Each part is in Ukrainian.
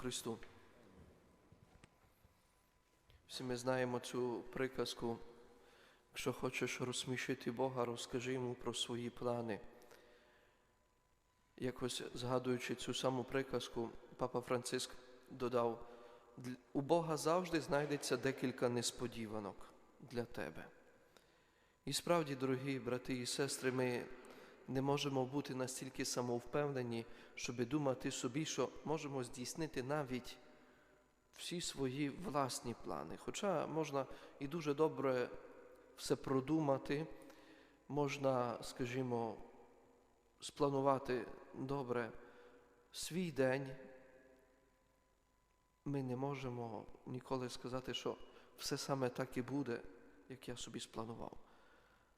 Христу. Всі ми знаємо цю приказку. Якщо хочеш розсмішити Бога, розкажи йому про свої плани. Якось згадуючи цю саму приказку, папа Франциск додав: у Бога завжди знайдеться декілька несподіванок для тебе. І справді, дорогі брати і сестри, ми не можемо бути настільки самовпевнені, щоб думати собі, що можемо здійснити навіть всі свої власні плани. Хоча можна і дуже добре все продумати, можна, скажімо, спланувати добре свій день. Ми не можемо ніколи сказати, що все саме так і буде, як я собі спланував.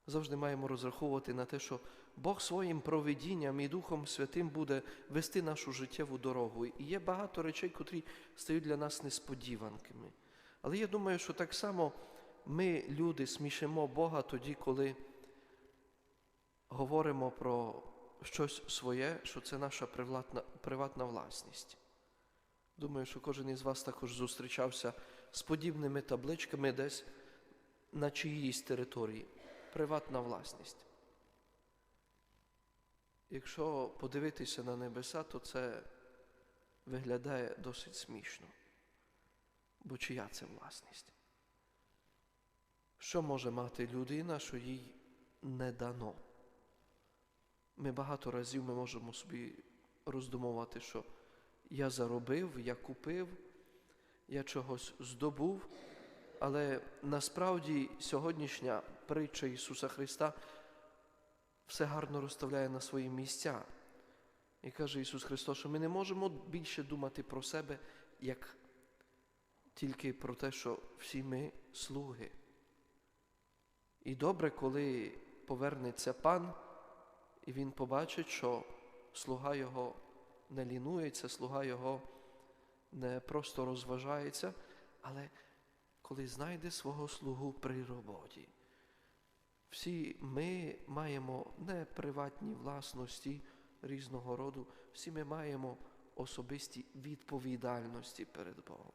Завжди маємо розраховувати на те, що Бог своїм провидінням і Духом Святим буде вести нашу життєву дорогу. І є багато речей, котрі стають для нас несподіванками. Але я думаю, що так само ми, люди, смішимо Бога тоді, коли говоримо про щось своє, що це наша приватна, приватна власність. Думаю, що кожен із вас також зустрічався з подібними табличками десь на чиїсь території. Приватна власність. Якщо подивитися на небеса, то це виглядає досить смішно. Бо чия це власність? Що може мати людина, що їй не дано? Ми багато разів ми можемо собі роздумувати, що я заробив, я купив, я чогось здобув, але насправді сьогоднішня притча Ісуса Христа все гарно розставляє на свої місця. І каже Ісус Христос, що ми не можемо більше думати про себе, як тільки про те, що всі ми слуги. І добре, коли повернеться пан, і він побачить, що слуга його не лінується, слуга його не просто розважається, але коли знайде свого слугу при роботі. Всі ми маємо не приватні власності різного роду, всі ми маємо особисті відповідальності перед Богом.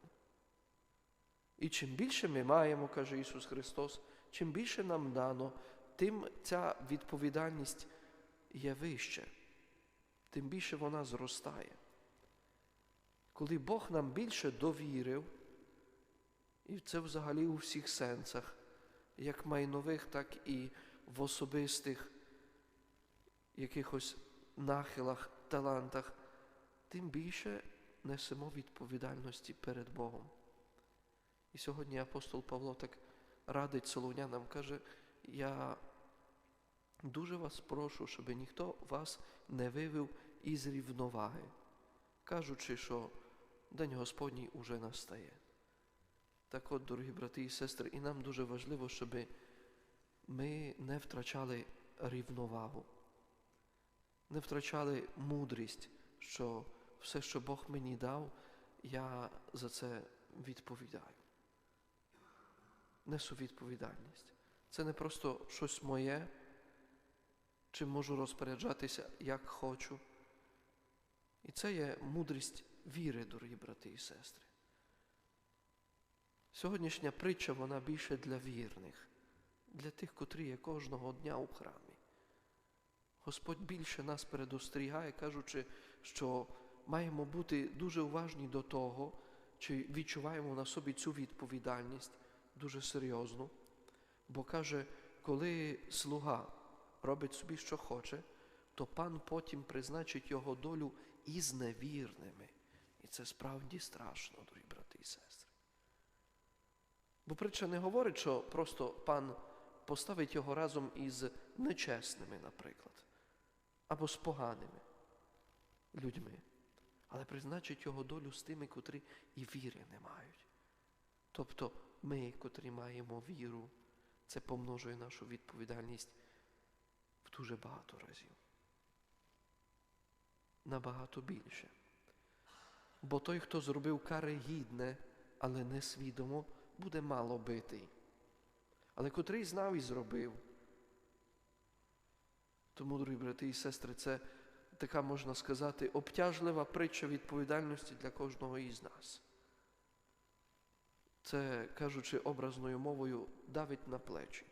І чим більше ми маємо, каже Ісус Христос, чим більше нам дано, тим ця відповідальність є вище, тим більше вона зростає. Коли Бог нам більше довірив, і це взагалі у всіх сенсах, як майнових, так і в особистих якихось нахилах, талантах, тим більше несемо відповідальності перед Богом. І сьогодні апостол Павло так радить солонянам, каже, я дуже вас прошу, щоб ніхто вас не вивів із рівноваги, кажучи, що День Господній уже настає. Так от, дорогі брати і сестри, і нам дуже важливо, щоб ми не втрачали рівновагу, не втрачали мудрість, що все, що Бог мені дав, я за це відповідаю. Несу відповідальність. Це не просто щось моє, чим можу розпоряджатися, як хочу. І це є мудрість віри, дорогі брати і сестри. Сьогоднішня притча, вона більше для вірних, для тих, котрі є кожного дня у храмі. Господь більше нас передостерігає, кажучи, що маємо бути дуже уважні до того, чи відчуваємо на собі цю відповідальність дуже серйозну. Бо каже, коли слуга робить собі, що хоче, то пан потім призначить його долю із невірними. І це справді страшно, дорогі брати і сестри. Бо притча не говорить, що просто пан поставить його разом із нечесними, наприклад, або з поганими людьми, але призначить його долю з тими, котрі і віри не мають. Тобто ми, котрі маємо віру, це помножує нашу відповідальність в дуже багато разів. Набагато більше. Бо той, хто зробив кари гідне, але не свідомо, буде мало битий. Але котрий знав і зробив. Тому, дорогі брати і сестри, це така, можна сказати, обтяжлива притча відповідальності для кожного із нас. Це, кажучи образною мовою, давить на плечі.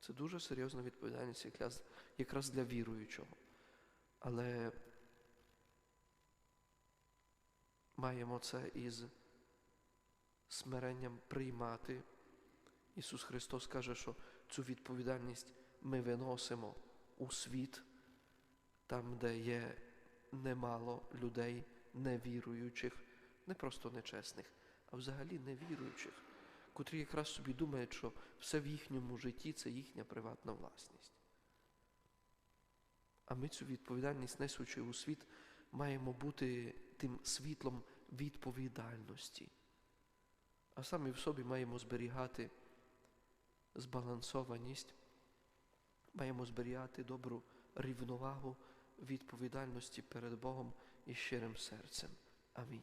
Це дуже серйозна відповідальність якраз, для віруючого. Але маємо це із смиренням приймати. Ісус Христос каже, що цю відповідальність ми виносимо у світ, там, де є немало людей, невіруючих, не просто нечесних, а взагалі невіруючих, котрі якраз собі думають, що все в їхньому житті це їхня приватна власність. А ми цю відповідальність, несучи у світ, маємо бути тим світлом відповідальності. А самі в собі маємо зберігати збалансованість, маємо зберігати добру рівновагу відповідальності перед Богом і щирим серцем. Амінь.